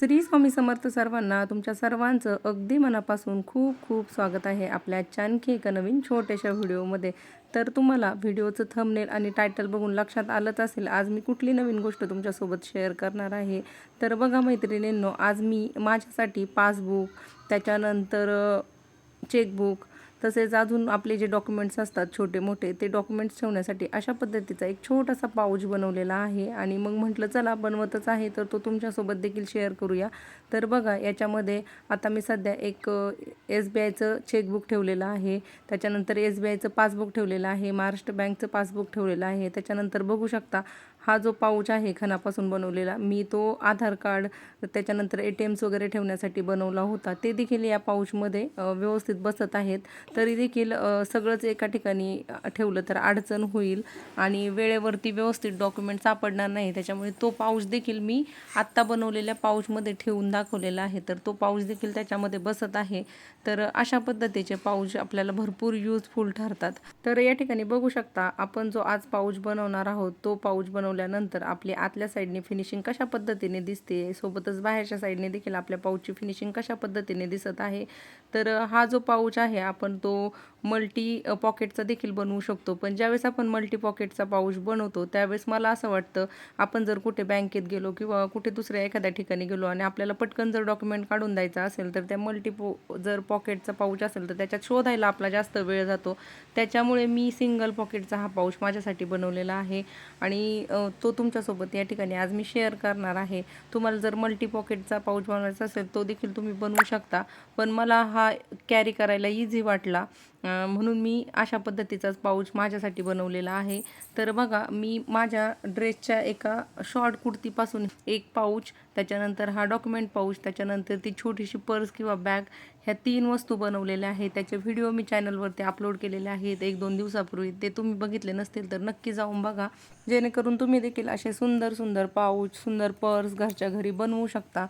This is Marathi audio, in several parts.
श्री स्वामी समर्थ सर्वांना तुमच्या सर्वांचं अगदी मनापासून खूप खूप स्वागत आहे आपल्या आजच्या आणखी एका नवीन छोट्याशा व्हिडिओमध्ये. तर तुम्हाला व्हिडिओचं थंबनेल आणि टायटल बघून लक्षात आलंच असेल आज मी कुठली नवीन गोष्ट तुमच्यासोबत शेअर करणार आहे? तर बघा मैत्रिणींनो आज मी माझ्यासाठी पासबुक त्याच्यानंतर चेकबुक तसेच अजून आपले जे डॉक्युमेंट्स असतात छोटे मोठे ते डॉक्युमेंट्स ठेवण्यासाठी अशा पद्धतीचा एक छोटासा पाऊच बनवलेला आहे. आणि मग म्हटलं चला बनवतच आहे तर तो तुमच्यासोबत देखील शेअर करूया. तर बघा याच्यामध्ये आता मी सध्या एक एस बी आयचं चेकबुक ठेवलेलं आहे. त्याच्यानंतर एस बी आयचं पासबुक ठेवलेलं आहे. महाराष्ट्र बँकचं पासबुक ठेवलेलं आहे. त्याच्यानंतर बघू शकता हा जो पाऊच आहे खणापासून बनवलेला मी तो आधार कार्ड त्याच्यानंतर ए टी एम्स वगैरे ठेवण्यासाठी बनवला होता. ते देखील या पाऊचमध्ये व्यवस्थित बसत आहेत. तरी देखील सगळंच एका ठिकाणी ठेवलं तर अडचण होईल आणि वेळेवरती व्यवस्थित डॉक्युमेंट सापडणार नाही. त्याच्यामुळे तो पाऊच देखील मी आत्ता बनवलेल्या पाऊचमध्ये ठेवून दाखवलेला आहे. तर तो पाऊच देखील त्याच्यामध्ये बसत आहे. तर अशा पद्धतीचे पाऊच आपल्याला भरपूर यूजफुल ठरतात. तर या ठिकाणी बघू शकता आपण जो आज पाऊच बनवणार आहोत तो पाऊच बनवल्यानंतर आपली आतल्या साईडने फिनिशिंग कशा पद्धतीने दिसते सोबतच बाहेरच्या साईडने देखील आपल्या पाऊचची फिनिशिंग कशा पद्धतीने दिसत आहे. तर हा जो पाऊच आहे आपण तो मल्टी पॉकेटचा देखील बनवू शकतो. पण ज्यावेळेस आपण मल्टी पॉकेटचा पाऊच बनवतो त्यावेळेस मला असं वाटतं आपण जर कुठे बँकेत गेलो किंवा कुठे दुसऱ्या एखाद्या ठिकाणी गेलो आणि आपल्याला पटकन जर डॉक्युमेंट काढून द्यायचा असेल तर त्या मल्टी पो जर पॉकेटचा पाऊच असेल तर त्याच्यात शोधायला आपला जास्त वेळ जातो. त्याच्यामुळे मी सिंगल पॉकेटचा हा पाऊच माझ्यासाठी बनवलेला आहे. आणि तो तुमच्यासोबत या ठिकाणी आज मी शेअर करणार आहे. तुम्हाला जर मल्टी पॉकेटचा पाऊच बनवायचा असेल तो देखील तुम्ही बनवू शकता. पण मला हा कॅरी करायला इझी वाटला. म्हणून मी अशा पद्धतीचाच पाऊच माझ्यासाठी बनवलेला आहे. तर बघा मी माझ्या ड्रेसच्या एका शॉर्ट कुर्तीपासून एक पाऊच त्याच्यानंतर हा डॉक्युमेंट पाऊच त्याच्यानंतर ती छोटीशी पर्स किंवा बॅग ह्या तीन वस्तू बनवलेल्या आहेत. त्याचे व्हिडिओ मी चॅनलवरती अपलोड केलेले आहेत. एक दोन दिवसापूर्वी ते तुम्ही बघितले नसतील तर नक्की जाऊन बघा. जेणेकरून तुम्ही देखील असे सुंदर सुंदर पाऊच सुंदर पर्स घरच्या घरी बनवू शकता.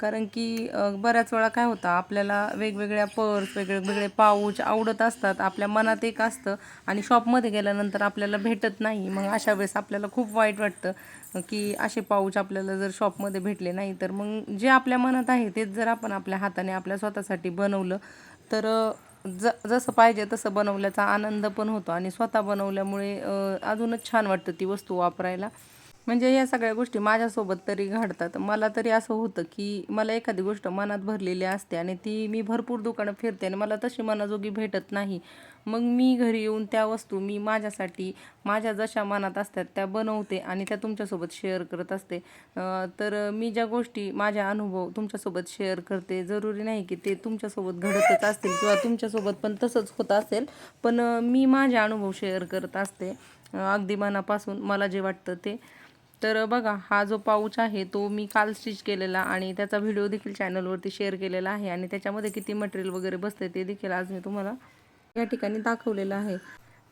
कारण की बऱ्याच वेळा काय होतं आपल्याला वेगवेगळ्या पर्स वेगवेगळे पाऊच आवडत असतात आपल्या मनात एक असतं आणि शॉपमध्ये गेल्यानंतर आपल्याला भेटत नाही. मग अशा वेळेस आपल्याला खूप वाईट वाटतं. की असे पाऊच आपल्याला जर शॉपमध्ये भेटले नाही तर मग जे आपल्या मनात आहे तेच जर आपण आपल्या हाताने आपल्या स्वतःसाठी बनवलं तर ज जसं पाहिजे तसं बनवल्याचा आनंद पण होतो. आणि स्वतः बनवल्यामुळे अजूनच छान वाटतं ती वस्तू वापरायला. म्हणजे या सगळ्या गोष्टी माझ्यासोबत तरी घडतात. मला तरी असं होतं की मला एखादी गोष्ट मनात भरलेली असते आणि ती मी भरपूर दुकानं फिरते आणि मला तशी मनाजोगी भेटत नाही. मग मी घरी येऊन त्या वस्तू मी माझ्यासाठी माझ्या जशा मनात असतात त्या बनवते आणि त्या तुमच्यासोबत शेअर करत असते. तर मी ज्या गोष्टी माझ्या अनुभव तुमच्यासोबत शेअर करते. जरुरी नाही की ते तुमच्यासोबत घडतच असतील किंवा तुमच्यासोबत पण तसंच होत असेल. पण मी माझे अनुभव शेअर करत असते. अगदी मनापासून मला जे वाटतं ते. तर बघा हा जो पाऊच आहे तो मी काल स्टिच केलेला आणि त्याचा व्हिडिओ देखील चॅनलवरती शेअर केलेला आहे आणि त्याच्यामध्ये किती मटेरियल वगैरे बसते ते देखील आज मी तुम्हाला या ठिकाणी दाखवलेलं आहे.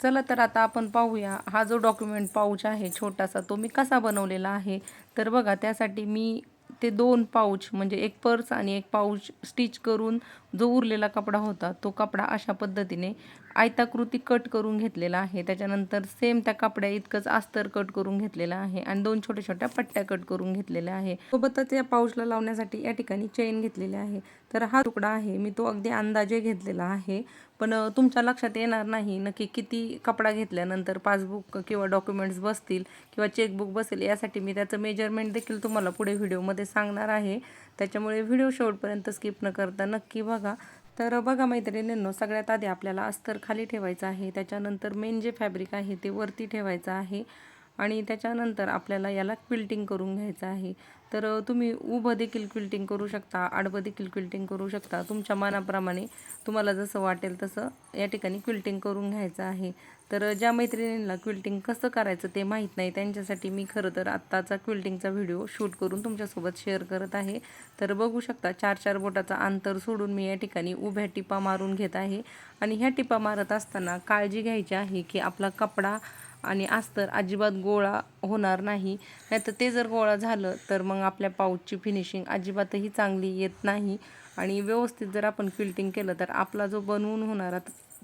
चला तर आता आपण पाहूया हा जो डॉक्युमेंट पाऊच आहे छोटासा तो मी कसा बनवलेला आहे? तर बघा त्यासाठी मी ते दोन पाऊच म्हणजे एक पर्स आणि एक पाऊच स्टिच करून जो उरलेला कपडा होता तो कपडा अशा पद्धतीने आयताकृती कट करून घेतलेला आहे. त्याच्यानंतर सेम त्या कपड्या इतकंच अस्तर कट करून घेतलेला आहे आणि दोन छोट्या छोट्या पट्ट्या कट करून घेतलेल्या आहे. सोबतच या पाऊचला लावण्यासाठी या ठिकाणी चेन घेतलेली आहे. तर हा तुकडा आहे. मी तो अगदी अंदाजे घेतलेला आहे. पण तुमच्या लक्षात येणार नाही नक्की किती कपडा घेतल्यानंतर पासबुक किंवा डॉक्युमेंट्स बसतील किंवा चेकबुक बसेल यासाठी मी त्याचं मेजरमेंट देखील तुम्हाला पुढे व्हिडिओमध्ये सांगणार आहे. त्याच्यामुळे व्हिडिओ शेवटपर्यंत स्किप न करता नक्की बघा. तर बघा मैत्रिणींनो सगळ्यात आधी आपल्याला अस्तर खाली ठेवायचं आहे. त्याच्यानंतर मेन जे फॅब्रिक आहे ते वरती ठेवायचं आहे. आणि त्याच्यानंतर आपल्याला याला क्विल्टिंग करून घ्यायचं आहे. तर तुम्ही उभं देखील क्विल्टिंग करू शकता आडवं देखील क्विल्टिंग करू शकता. तुमच्या मनाप्रमाणे तुम्हाला जसं वाटेल तसं या ठिकाणी क्विल्टिंग करून घ्यायचं आहे. तर ज्या मैत्रिणींना क्विल्टिंग कसं करायचं ते माहीत नाही. त्यांच्यासाठी मी खरं तर आत्ताचा क्विल्टिंगचा व्हिडिओ शूट करून तुमच्यासोबत शेअर करत आहे. तर बघू शकता चार चार बोटाचा अंतर सोडून मी या ठिकाणी उभ्या टिपा मारून घेत आहे. आणि ह्या टिपा मारत असताना काळजी घ्यायची आहे की आपला कपडा आणि अस्तर अजिबात गोळा होणार नाही. नाहीतर ते जर गोळा झालं तर मग आपल्या पाऊचची फिनिशिंग अजिबातही चांगली येत नाही. आणि व्यवस्थित जर आपण क्विल्टिंग केलं तर आपला जो बनवून होणारा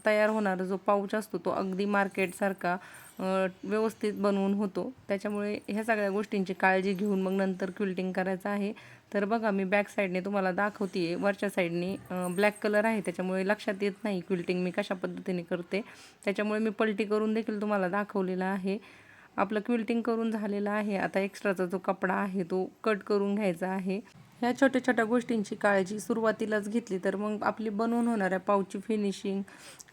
तयार होणारा जो पाऊच असतो तो अगदी मार्केटसारखा व्यवस्थित बनवून होतो. त्याच्यामुळे ह्या सगळ्या गोष्टींची काळजी घेऊन मग नंतर क्विल्टिंग करायचं आहे. तर बघा मी बॅक साईडने तुम्हाला दाखवते वरच्या साईडने ब्लॅक कलर आहे. त्याच्यामुळे लक्षात येत नाही क्विल्टिंग मी कशा पद्धतीने करते. त्याच्यामुळे मी पलटी करून देखील तुम्हाला दाखवलेलं आहे. आपलं क्विल्टिंग करून झालेलं आहे. आता एक्स्ट्राचा जो कपडा आहे तो कट करून घ्यायचा आहे. ह्या छोट्या छोट्या गोष्टींची काळजी सुरुवातीलाच घेतली तर मग आपली बनवून होणाऱ्या पाऊचची फिनिशिंग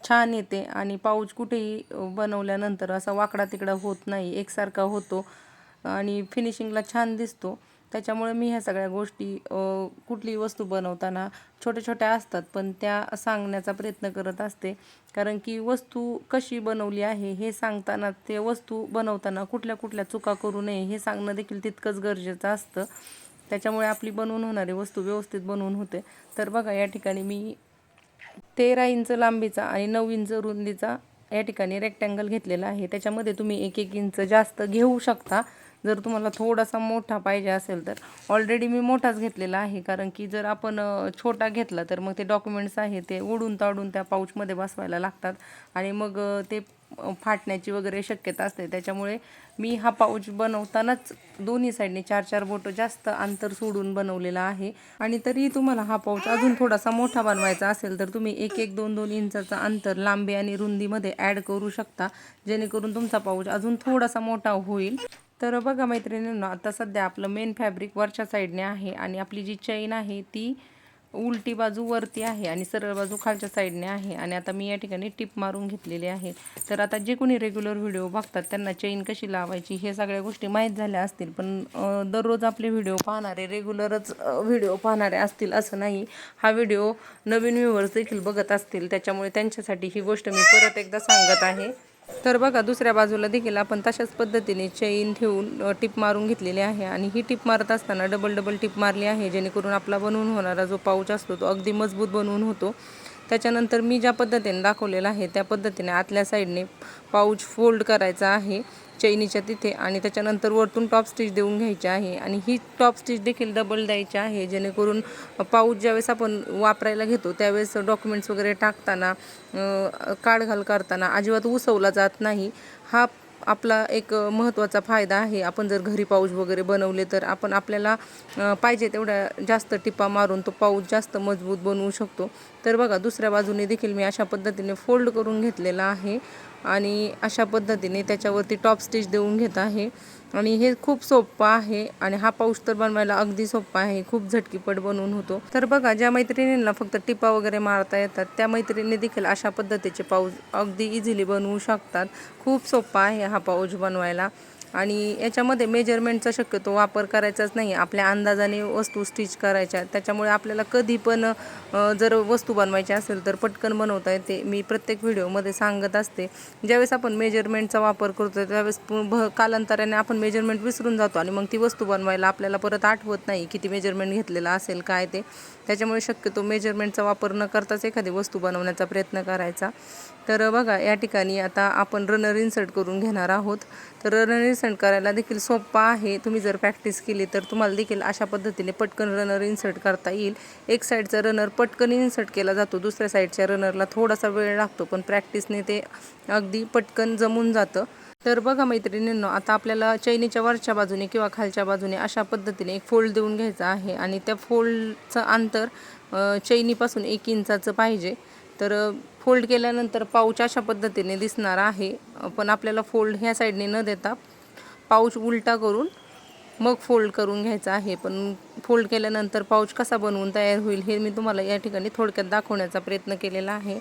छान येते आणि पाऊच कुठेही बनवल्यानंतर असा वाकडा तिकडा होत नाही. एकसारखा होतो आणि फिनिशिंगला छान दिसतो. त्याच्यामुळे मी ह्या सगळ्या गोष्टी कुठलीही वस्तू बनवताना छोट्या छोट्या असतात पण त्या सांगण्याचा प्रयत्न करत असते. कारण की वस्तू कशी बनवली आहे हे सांगताना ते वस्तू बनवताना कुठल्या कुठल्या चुका करू नये हे सांगणं देखील तितकंच गरजेचं असतं. त्याच्यामुळे आपली बनवून होणारी वस्तू व्यवस्थित बनवून होते. तर बघा या ठिकाणी मी तेरा इंच लांबीचा आणि नऊ इंच रुंदीचा या ठिकाणी रेक्टँगल घेतलेला आहे. त्याच्यामध्ये तुम्ही एक एक इंच जास्त घेऊ शकता. जर तुम्हाला थोडासा मोठा पाहिजे असेल तर. ऑलरेडी मी मोठाच घेतलेला आहे कारण की जर आपण छोटा घेतला तर मग ते डॉक्युमेंट्स आहे ते उडून ताडून त्या पाऊचमध्ये बसवायला लागतात. आणि मग ते फाटण्याची वगैरे शक्यता असते. त्याच्यामुळे मी हा पाऊच बनवतानाच दोन्ही साईडने चार चार बोटं जास्त अंतर सोडून बनवलेला आहे. आणि तरी तुम्हाला हा पाऊच अजून थोडासा मोठा बनवायचा असेल तर तुम्ही एक एक दोन दोन इंचाचा अंतर लांबी आणि रुंदीमध्ये ॲड करू शकता. जेणेकरून तुमचा पाऊच अजून थोडासा मोठा होईल. तर बघा मैत्रिणींनो आता सध्या आपलं मेन फॅब्रिक वरच्या साईडने आहे आणि आपली जी चैन आहे ती उलटी बाजू वरती आहे आणि सरळ बाजू खालच्या साईडने आहे. आणि आता मी या ठिकाणी टिप मारून घेतलेली आहे. तर आता जे कोणी रेग्युलर व्हिडिओ बघतात त्यांना चैन कशी लावायची हे सगळ्या गोष्टी माहीत झाल्या असतील. पण दररोज आपले व्हिडिओ पाहणारे रेग्युलरच व्हिडिओ पाहणारे असतील असं नाही. हा व्हिडिओ नवीन व्ह्यूवर्स देखील बघत असतील. त्याच्यामुळे त्यांच्यासाठी ही गोष्ट मी परत एकदा सांगत आहे. तर बघा दुसऱ्या बाजूला देखील आपण तशाच पद्धतीने चैन ठेवून टिप मारून घेतलेली आहे. आणि ही टिप मारत असताना डबल डबल टिप मारली आहे जेणेकरून आपला बनवून होणारा जो पाऊच असतो तो अगदी मजबूत बनवून होतो. त्याच्यानंतर मी ज्या पद्धतीने दाखवलेला आहे त्या पद्धतीने आतल्या साईडने पाऊच फोल्ड करायचा आहे. चैनीच्या तिथे आणि त्याच्यानंतर वरतून टॉप स्टिच देऊन घ्यायची आहे. आणि ही टॉप स्टिच देखील डबल द्यायची आहे जेणेकरून पाऊच ज्यावेळेस आपण वापरायला घेतो त्यावेळेस डॉक्युमेंट्स वगैरे टाकताना अ, काढघाल करताना अजिबात उसवला जात नाही. हा आपला एक महत्त्वाचा फायदा आहे. आपण जर घरी पाऊच वगैरे बनवले तर आपण आपल्याला पाहिजे तेवढ्या जास्त टिपा मारून तो पाऊच जास्त मजबूत बनवू शकतो. तर बघा दुसऱ्या बाजूने देखील मी अशा पद्धतीने फोल्ड करून घेतलेला आहे. आणि अशा पद्धतीने त्याच्यावरती टॉप स्टिच देऊन घेत आहे. आणि हे खूप सोपं आहे आणि हा पाऊस तर बनवायला अगदी सोपा आहे. खूप झटकीपट बनवून होतो. तर बघा ज्या मैत्रिणींना फक्त टिपा वगैरे मारता येतात त्या मैत्रिणी देखील अशा पद्धतीचे पाऊस अगदी इझिली बनवू शकतात. खूप सोपा आहे हा पाऊच बनवायला. आणि याच्यामध्ये मेजरमेंटचा शक्यतो वापर करायचाच नाही आपल्या अंदाजाने वस्तू स्टिच करायच्या त्याच्यामुळे आपल्याला कधी पण जर वस्तू बनवायची असेल तर पटकन बनवता येते. मी प्रत्येक व्हिडिओमध्ये सांगत असते ज्यावेळेस आपण मेजरमेंटचा वापर करतो त्यावेळेस पु- भ कालांतराने आपण मेजरमेंट विसरून जातो आणि मग ती वस्तू बनवायला आपल्याला परत आठवत नाही किती मेजरमेंट घेतलेलं असेल काय ते. त्याच्यामुळे शक्यतो मेजरमेंटचा वापर न करताच एखादी वस्तू बनवण्याचा प्रयत्न करायचा. तर बघा या ठिकाणी आता आपण रनर इन्सर्ट करून घेणार आहोत. तर रनर इन्सर्ट करायला देखील सोपा आहे. तुम्ही जर प्रॅक्टिस केली तर तुम्हाला देखील अशा पद्धतीने पटकन रनर इन्सर्ट करता येईल. एक साईडचा रनर पटकन इन्सर्ट केला जातो. दुसऱ्या साईडच्या रनरला थोडासा वेळ लागतो पण प्रॅक्टिसने ते अगदी पटकन जमून जातं. तर बघा मैत्रिणींनो आता आपल्याला चैनीच्या वरच्या बाजूने किंवा खालच्या बाजूने अशा पद्धतीने एक फोल्ड देऊन घ्यायचा आहे आणि त्या फोल्डचं अंतर चैनीपासून एक इंचाचं पाहिजे. तर फोल्ड केल्यानंतर पाऊच अशा पद्धतीने दिसणार आहे. पण आपल्याला फोल्ड ह्या साईडने न देता पाऊच उलटा करून मग फोल्ड करून घ्यायचा आहे. पण फोल्ड केल्यानंतर पाऊच कसा बनवून तयार होईल हे मी तुम्हाला या ठिकाणी थोडक्यात दाखवण्याचा प्रयत्न केलेला आहे.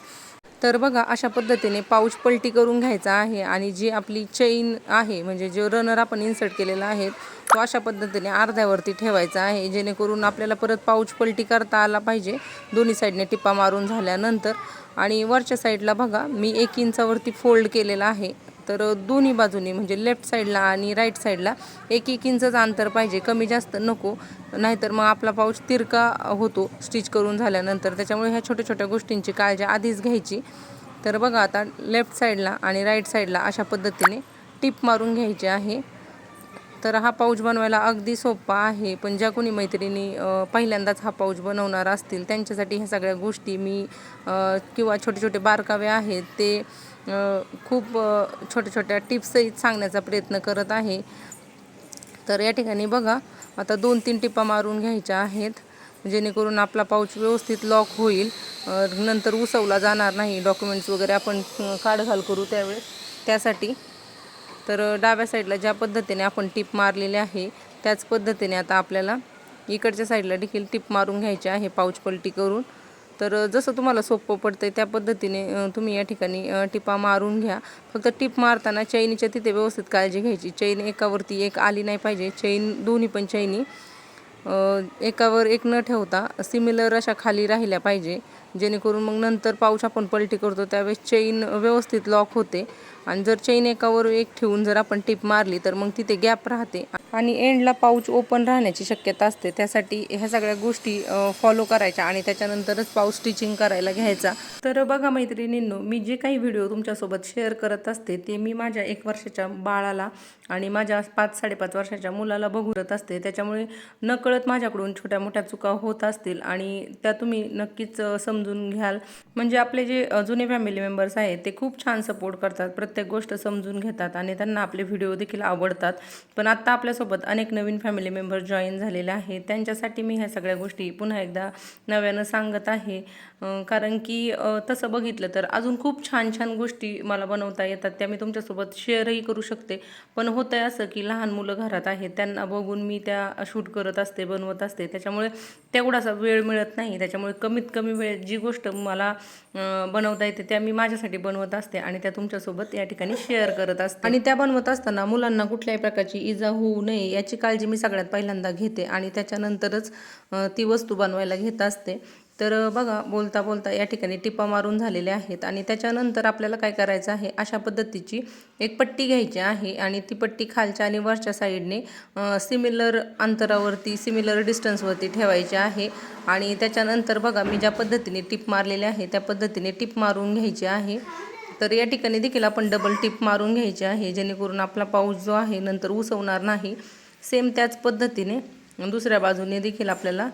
तर बघा अशा पद्धतीने पाऊच पलटी करून घ्यायचा आहे आणि जी आपली चैन आहे म्हणजे जो रनर आपण इन्सर्ट केलेला आहे तो अशा पद्धतीने अर्ध्यावरती ठेवायचा आहे. जेणेकरून आपल्याला परत पाऊच पलटी करता आला पाहिजे. दोन्ही साईडने टिपा मारून झाल्यानंतर. आणि वरच्या साईडला बघा मी एक इंचावरती फोल्ड केलेला आहे. तर दोन्ही बाजूनी म्हणजे लेफ्ट साईडला आणि राईट साईडला एक एक इंचच अंतर पाहिजे. कमी जास्त नको. नाहीतर मग आपला पाऊच तिरका होतो स्टिच करून झाल्यानंतर. त्याच्यामुळे ह्या छोट्या छोट्या गोष्टींची काळजी आधीच घ्यायची. तर बघा आता लेफ्ट साईडला आणि राईट साईडला अशा पद्धतीने टिप मारून घ्यायची आहे. तर हा पाऊच बनवायला अगदी सोपा आहे पण ज्या कोणी मैत्रिणी पहिल्यांदाच हा पाऊच बनवणार असतील त्यांच्यासाठी ह्या सगळ्या गोष्टी मी किंवा छोटे छोटे बारकावे आहेत ते खूप छोट्या छोट्या टिप्सही सांगण्याचा प्रयत्न करत आहे. तर या ठिकाणी बघा आता दोन तीन टिपा मारून घ्यायच्या आहेत. जेणेकरून आपला पाऊच व्यवस्थित लॉक होईल. नंतर उसवला जाणार नाही. डॉक्युमेंट्स वगैरे आपण काढघाल करू त्यावेळेस त्यासाठी. तर डाव्या साईडला ज्या पद्धतीने आपण टिप मारलेली आहे त्याच पद्धतीने आता आपल्याला इकडच्या साईडला देखील टिप मारून घ्यायची आहे पाऊच पलटी करून. तर जसं तुम्हाला सोपं पडतंय त्या पद्धतीने तुम्ही या ठिकाणी टिपा मारून घ्या. फक्त टिप मारताना चैनीच्या तिथे व्यवस्थित काळजी घ्यायची. चैन एकावरती एक आली नाही पाहिजे. चैन दोन्ही पण चैनी एकावर एक न ठेवता सिमिलर अशा खाली राहिल्या पाहिजे. जेणेकरून मग नंतर पाऊच आपण पलटी करतो. त्यावेळेस चैन व्यवस्थित लॉक होते. आणि जर चैन एकावर एक ठेवून जर आपण टिप मारली तर मग तिथे गॅप राहते. आणि एंडला पाऊच ओपन राहण्याची शक्यता असते. त्यासाठी ह्या सगळ्या गोष्टी फॉलो करायच्या आणि त्याच्यानंतरच पाऊच स्टिचिंग करायला घ्यायचा. तर बघा मैत्रिणींनो मी जे काही व्हिडिओ तुमच्यासोबत शेअर करत असते ते मी माझ्या एक वर्षाच्या बाळाला आणि माझ्या पाच साडेपाच वर्षाच्या मुलाला बघूरत असते. त्याच्यामुळे नकळत माझ्याकडून छोट्या मोठ्या चुका होत असतील आणि त्या तुम्ही नक्कीच सम समजून घ्याल. म्हणजे आपले जे जुने फॅमिली मेंबर्स आहेत ते खूप छान सपोर्ट करतात. प्रत्येक गोष्ट समजून घेतात आणि त्यांना आपले व्हिडिओ देखील आवडतात. पण आत्ता आपल्यासोबत अनेक नवीन फॅमिली मेंबर जॉईन झालेले आहेत. त्यांच्यासाठी मी ह्या सगळ्या गोष्टी पुन्हा एकदा नव्यानं सांगत आहे. कारण की तसं बघितलं तर अजून खूप छान छान गोष्टी मला बनवता येतात. त्या मी तुमच्यासोबत शेअरही करू शकते. पण होतं आहे असं की लहान मुलं घरात आहेत. त्यांना बघून मी त्या शूट करत असते बनवत असते. त्याच्यामुळे तेवढासा वेळ मिळत नाही. त्याच्यामुळे कमीत कमी वेळ जी गोष्ट मला बनवता येते त्या मी माझ्यासाठी बनवत असते आणि त्या तुमच्यासोबत या ठिकाणी शेअर करत असते. आणि त्या बनवत असताना मुलांना कुठल्याही प्रकारची इजा होऊ नये याची काळजी मी सगळ्यात पहिल्यांदा घेते आणि त्याच्यानंतरच ती वस्तू बनवायला घेत असते. तर बघा बोलता बोलता या ठिकाणी टिपा मारून झालेल्या आहेत आणि त्याच्यानंतर आपल्याला काय करायचं आहे अशा पद्धतीची एक पट्टी घ्यायची आहे आणि ती पट्टी खालच्या आणि वरच्या साईडने सिमिलर अंतरावरती सिमिलर डिस्टन्सवरती ठेवायची आहे आणि त्याच्यानंतर बघा मी ज्या पद्धतीने टिप मारलेली आहे त्या पद्धतीने टिप मारून घ्यायची आहे. तर या ठिकाणी देखील आपण डबल टिप मारून घ्यायची आहे जेणेकरून आपला पाऊस जो आहे नंतर उसवणार नाही. सेम त्याच पद्धतीने दुसऱ्या बाजूने देखील आपल्याला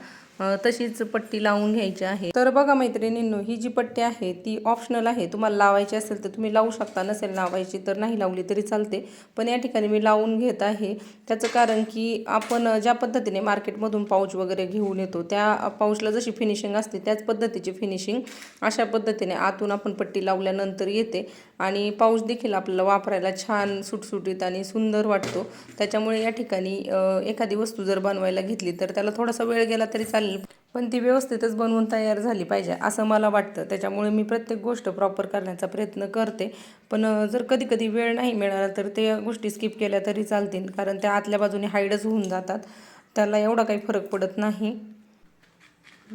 तशीच पट्टी लावून घ्यायची आहे. तर बघा मैत्रिणींनो ही जी पट्टी आहे ती ऑप्शनल आहे. तुम्हाला लावायची असेल तर तुम्ही लावू शकता. नसेल लावायची तर नाही लावली तरी चालते. पण या ठिकाणी मी लावून घेत आहे. त्याचं कारण की आपण ज्या पद्धतीने मार्केटमधून पाऊच वगैरे घेऊन येतो त्या पाऊचला जशी फिनिशिंग असते त्याच पद्धतीची फिनिशिंग अशा पद्धतीने आतून आपण पट्टी लावल्यानंतर येते. आणि पाऊच देखील आपल्याला वापरायला छान सुटसुटीत आणि सुंदर वाटतो. त्याच्यामुळे या ठिकाणी एखादी वस्तू जर बनवायला घेतली तर त्याला थोडासा वेळ गेला तरी चालेल पण ती व्यवस्थितच बनवून तयार झाली पाहिजे असं मला वाटतं. त्याच्यामुळे मी प्रत्येक गोष्ट प्रॉपर करण्याचा प्रयत्न करते. पण जर कधी कधी वेळ नाही मिळाला तर ते गोष्टी स्किप केल्या तरी चालतील. कारण त्या आतल्या बाजूने हाईडच होऊन जातात. त्याला एवढा काही फरक पडत नाही.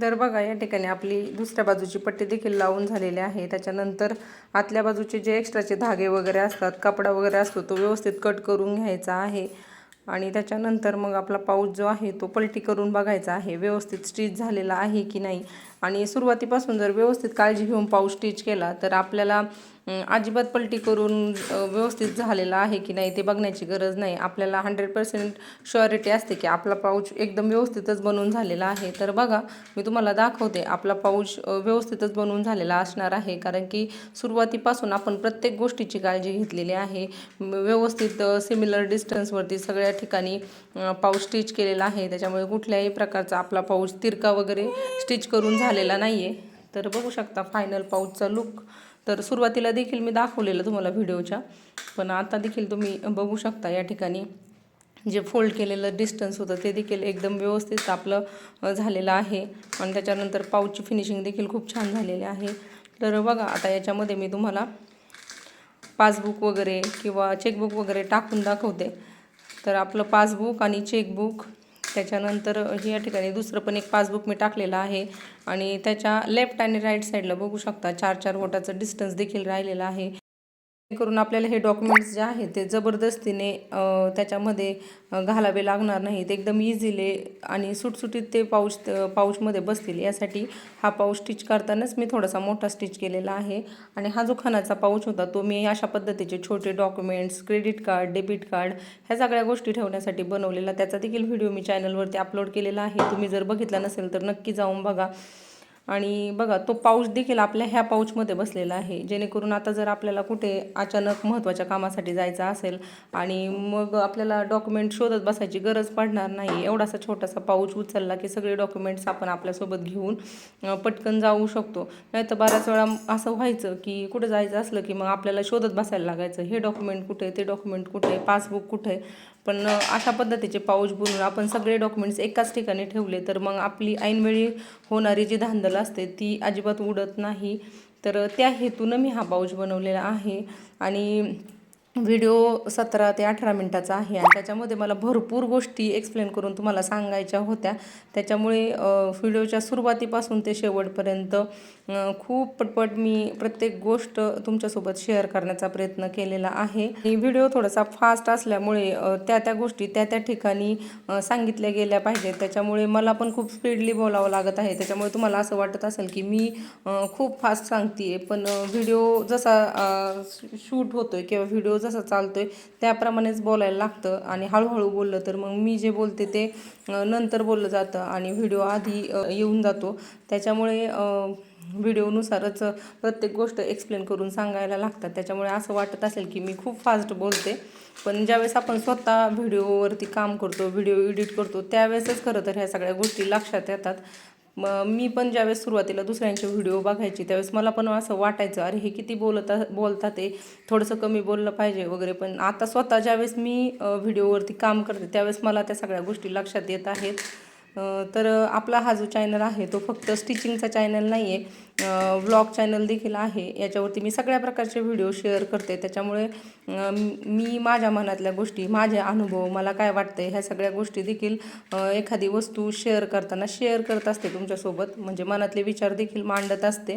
तर बघा या ठिकाणी आपली दुसऱ्या बाजूची पट्टी देखील लावून झालेली आहे. त्याच्यानंतर आतल्या बाजूचे जे एक्स्ट्राचे धागे वगैरे असतात कपडा वगैरे असतो तो व्यवस्थित कट करून घ्यायचा आहे. आणि त्याच्यानंतर मग आपला पाऊच जो आहे तो पलटी करून बघायचा आहे व्यवस्थित स्टिच झालेला आहे की नाही? आणि सुरुवातीपासून जर व्यवस्थित काळजी घेऊन पाऊच स्टिच केला तर आपल्याला अजिबात पलटी करून व्यवस्थित झालेला आहे की नाही ते बघण्याची गरज नाही. आपल्याला हंड्रेड पर्सेंट शुअरिटी असते की आपला पाऊच एकदम व्यवस्थितच बनवून झालेला आहे. तर बघा मी तुम्हाला दाखवते आपला पाऊच व्यवस्थितच बनवून झालेला असणार आहे. कारण की सुरुवातीपासून आपण प्रत्येक गोष्टीची काळजी घेतलेली आहे. व्यवस्थित सिमिलर डिस्टन्सवरती सगळ्या ठिकाणी पाऊच स्टिच केलेला आहे. त्याच्यामुळे कुठल्याही प्रकारचा आपला पाऊच तिरका वगैरे स्टिच करून झालेला नाही आहे तर बघू शकता फायनल पाऊचचा लुक तर सुरुवातीला देखील मी दाखवलेलं तुम्हाला व्हिडिओच्या पण आता देखील तुम्ही बघू शकता या ठिकाणी जे फोल्ड केलेलं डिस्टन्स होतं ते देखील एकदम व्यवस्थित आपलं झालेलं आहे. आणि त्याच्यानंतर पाऊचची फिनिशिंग देखील खूप छान झालेली आहे. तर बघा आता याच्यामध्ये मी तुम्हाला पासबुक वगैरे किंवा चेकबुक वगैरे टाकून दाखवते. तर आपलं पासबुक आणि चेकबुक त्याच्यानंतर या ठिकाणी दुसरं पण एक पासबुक मी टाकलेलं आहे. आणि त्याच्या लेफ्ट आणि राईट साईडला बघू शकता चार चार बोटाचं डिस्टन्स देखील राहिलेलं आहे. करून आपल्याला हे डॉक्युमेंट्स जे आहेत ते जबरदस्तीने त्याच्यामध्ये घालावे लागणार नाहीत. एकदम इझिले आणि सुटसुटीत ते पाऊच पाऊचमध्ये बसतील. यासाठी हा पाऊच स्टिच करतानाच मी थोडासा मोठा स्टिच केलेला आहे. आणि हा जो खणाचा पाऊच होता तो मी अशा पद्धतीचे छोटे documents credit card debit card ह्या सगळ्या गोष्टी ठेवण्यासाठी बनवलेला. त्याचा देखील व्हिडिओ मी चॅनलवरती अपलोड केलेला आहे. तुम्ही जर बघितला नसेल तर नक्की जाऊन बघा. आणि बघा तो पाऊच देखील आपल्या ह्या पाऊचमध्ये बसलेला आहे. जेणेकरून आता जर आपल्याला कुठे अचानक महत्त्वाच्या कामासाठी जायचं असेल आणि मग आपल्याला डॉक्युमेंट शोधत बसायची गरज पडणार नाही एवढासा छोटासा पाऊच उचलला की सगळे डॉक्युमेंट्स आपण आपल्यासोबत घेऊन पटकन जाऊ शकतो. नाही तर बऱ्याच वेळा असं व्हायचं की कुठं जायचं असलं की मग आपल्याला शोधत बसायला लागायचं हे डॉक्युमेंट कुठे ते डॉक्युमेंट कुठे पासबुक कुठे. पण अशा पद्धतीचे पाऊच बनवून आपण सगळे डॉक्युमेंट्स एकाच ठिकाणी ठेवले तर मग आपली ऐनवेळी होणारी जी धांदल असते ती अजिबात उडत नाही. तर त्या हेतूनं मी हा पाऊच बनवलेला आहे. आणि व्हिडिओ सतरा ते अठरा मिनटाचा आहे आणि त्याच्यामध्ये मला भरपूर गोष्टी एक्सप्लेन करून तुम्हाला सांगायच्या होत्या. त्याच्यामुळे व्हिडिओच्या सुरुवातीपासून ते शेवटपर्यंत खूप पटपट मी प्रत्येक गोष्ट तुमच्यासोबत शेअर करण्याचा प्रयत्न केलेला आहे. आणि व्हिडिओ थोडासा फास्ट असल्यामुळे त्या त्या गोष्टी त्या त्या ठिकाणी सांगितल्या गेल्या पाहिजेत. त्याच्यामुळे मला पण खूप स्पीडली बोलावं लागत आहे. त्याच्यामुळे तुम्हाला असं वाटत असेल की मी खूप फास्ट सांगते पण व्हिडिओ जसा शूट होतो आहे किंवा व्हिडिओ जसा आहे त्याप्रमाणेच बोलायला लागतं आणि हळूहळू बोललं तर मग मी जे बोलते ते नंतर बोललं जातं आणि व्हिडिओ आधी येऊन जातो. त्याच्यामुळे व्हिडिओनुसारच प्रत्येक गोष्ट एक्सप्लेन करून सांगायला लागतात. त्याच्यामुळे असं वाटत असेल की मी खूप फास्ट बोलते. पण ज्यावेळेस आपण स्वतः व्हिडिओवरती काम करतो व्हिडिओ एडिट करतो त्यावेळेसच खरं तर ह्या सगळ्या गोष्टी लक्षात येतात. मग मी पण ज्यावेळेस सुरुवातीला दुसऱ्यांचे व्हिडिओ बघायची त्यावेळेस मला पण असं वाटायचं अरे हे किती बोलता बोलतात ते थोडंसं कमी बोललं पाहिजे वगैरे. पण आता स्वतः ज्यावेळेस मी व्हिडिओवरती काम करते त्यावेळेस मला त्या सगळ्या गोष्टी लक्षात येत आहेत. तर आपला हा जो चॅनल आहे तो फक्त स्टिचिंगचा चॅनल नाही आहे व्लॉग चॅनल देखील आहे. याच्यावरती मी सगळ्या प्रकारचे व्हिडिओ शेअर करते. त्याच्यामुळे मी माझ्या मनातल्या गोष्टी माझे अनुभव मला काय वाटतंय ह्या सगळ्या गोष्टी देखील एखादी वस्तू शेअर करताना शेअर करत असते तुमच्यासोबत. म्हणजे मनातले विचार देखील मांडत असते.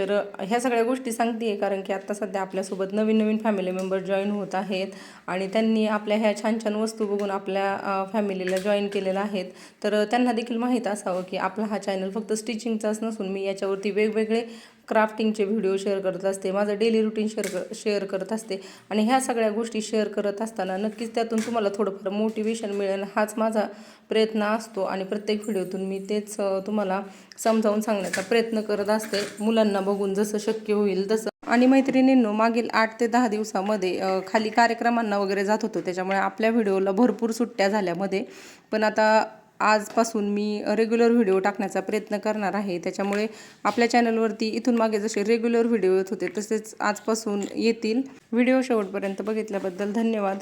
तर ह्या सगळ्या गोष्टी सांगते आहे कारण की आत्ता सध्या आपल्यासोबत नवीन नवीन फॅमिली मेंबर जॉईन होत आहेत आणि त्यांनी आपल्या ह्या छान छान वस्तू बघून आपल्या फॅमिलीला जॉईन केलेल्या आहेत. तर त्यांना देखील माहीत असावं की आपला हा चॅनल फक्त स्टिचिंगचाच नसून मी याच्यावरती वेगवेगळे क्राफ्टिंगचे व्हिडिओ शेअर करत असते माझं डेली रुटीन शेअर कर शेअर करत असते आणि ह्या सगळ्या गोष्टी शेअर करत असताना नक्कीच त्यातून तुम्हाला थोडंफार मोटिवेशन मिळेल. हाच माझा प्रयत्न असतो आणि प्रत्येक व्हिडिओतून मी तेच तुम्हाला समजावून सांगण्याचा प्रयत्न करत असते. मुलांना बघून जसं शक्य होईल तसं. आणि मैत्रिणींनो मागील आठ ते दहा दिवसामध्ये खाली कार्यक्रमांना वगैरे जात होतो. त्याच्यामुळे आपल्या व्हिडिओला भरपूर सुट्ट्या झाल्यामध्ये. पण आता आजपासून मी रेग्युलर व्हिडिओ टाकण्याचा प्रयत्न करणार आहे. त्याच्यामुळे आपल्या चॅनलवरती इथून मागे जसे रेग्युलर व्हिडिओ येत होते तसेच आजपासून येतील. व्हिडिओ शेवटपर्यंत बघितल्याबद्दल धन्यवाद.